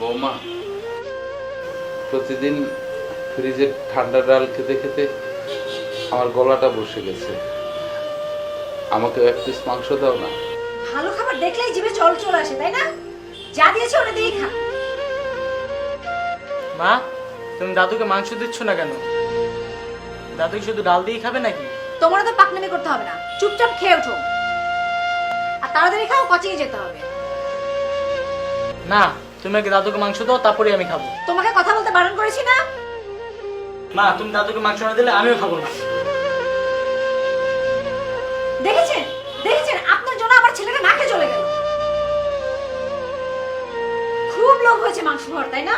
মা প্রতিদিন ফ্রিজের ঠান্ডা ডাল খেতে খেতে আমার গলাটা বসে গেছে। আমাকে এক পিস মাংস দাও না। ভালো খাবার দেখলেই জিভে জল চলে আসে তাই না? যা দিয়েছে ওটা দিয়েই খা। মা তুমি দাদুকে মাংস দিচ্ছ না কেন? দাদুকে শুধু ডাল দিয়েই খাবে নাকি? তোমার তো পাকনামি করতে হবে না। চুপচাপ খেয়ে ওঠো। আর তাড়াতাড়ি খাও কচিয়ে যেতে হবে। না তুমি আগে দাদুকে মাংস দাও তারপরে আমি খাব। তোমাকে কথা বলতে বারণ করেছি না? মা তুমি দাদুকে মাংস না দিলে আমিও খাব না। দেখেছেন? দেখেছেন? আপনার জন্য আমার ছেলেটা নাকে চলে গেল। খুব লোভ হয়েছে মাংস খাওয়ার তাই নে,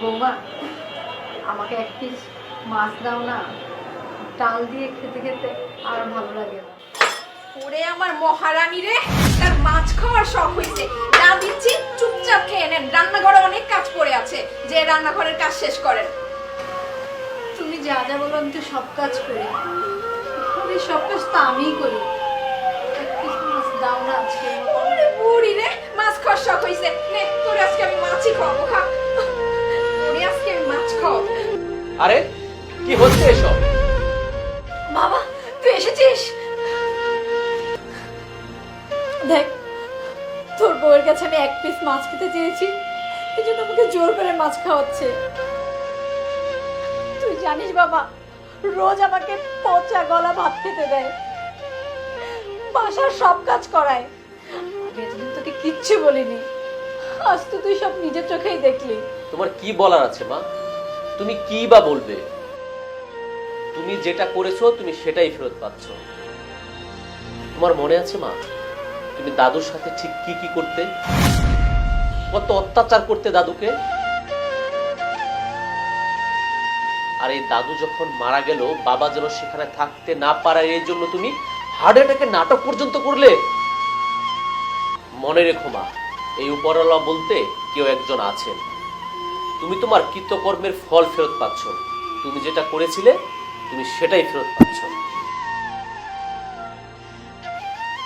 বৌমা আমাকে এক পিস মাছ দাও না। ডাল দিয়ে খেতে খেতে আর ভালো লাগে না। ওরে আমার মহারানী রে তার মাছ খাওয়ার শখ হয়েছে। যা দিচ্ছি চুপচাপ খেয়ে নেন। রান্নাঘরে অনেক কাজ পড়ে আছে। যে রান্নাঘরের কাজ শেষ করেন। তুমি যা যা বলো আমি তো সব কাজ করি। আমি সব কাজ তো আমিই করি। মাছ দাও না আজকে। ওরে বুড়ি রে মাছ খাওয়ার শখ হয়েছে। নে তোরে আজকে আমি মাছই খাওয়াবো আরে কি হচ্ছে এসব? বাবা তুই এসেছিস? দেখ তোর বউয়ের কাছে আমি এক পিস মাছ খেতে চেয়েছি। এই জন্য আমাকে জোর করে মাছ খাওয়াচ্ছে। তুই জানিস বাবা রোজ আমাকে পচা গলা ভাত খেতে দেয়। বাসার সব কাজ করায়। আমি তোকে কিচ্ছু বলিনি। আজ তো তুই সব নিজের চোখেই দেখলি। তোমার কি বলার আছে মা? তুমি কি বা বলবে? তুমি যেটা করেছ, তুমি সেটাই ফেরত পাচ্ছ। তোমার মনে আছে, মা? তুমি দাদুর সাথে ঠিক কি কি করতে? কত অত্যাচার করতে দাদুকে? আর এই দাদু যখন মারা গেল, বাবা যেন সেখানে থাকতে না পারার এই জন্য তুমি হার্ট অ্যাটাকের নাটক পর্যন্ত করলে। মনে রেখো, মা, এই উপরওয়ালা বলতে কেউ একজন আছেন। তুমি তোমার কৃতকর্মের ফল ফেরত পাচ্ছ। তুমি যেটা করেছিলে, তুমি সেটাই ফেরত পাচ্ছ।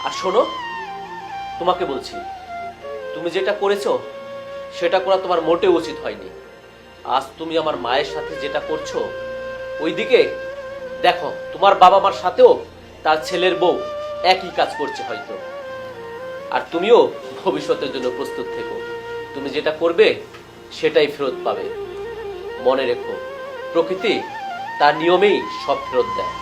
আর শোনো, তোমাকে বলছি, তুমি যেটা করেছ, সেটা করা তোমার মোটেও উচিত হয়নি। আজ তুমি আমার মায়ের সাথে যেটা করছ, ওইদিকে দেখো, তোমার বাবা মার সাথেও তার ছেলের বউ একই কাজ করছে হয়তো। আর তুমিও ভবিষ্যতের জন্য প্রস্তুত থেকো। তুমি যেটা করবে সেটাই ফেরত পাবে। মনে রেখো প্রকৃতি তার নিয়মেই সব ফেরত দেয়।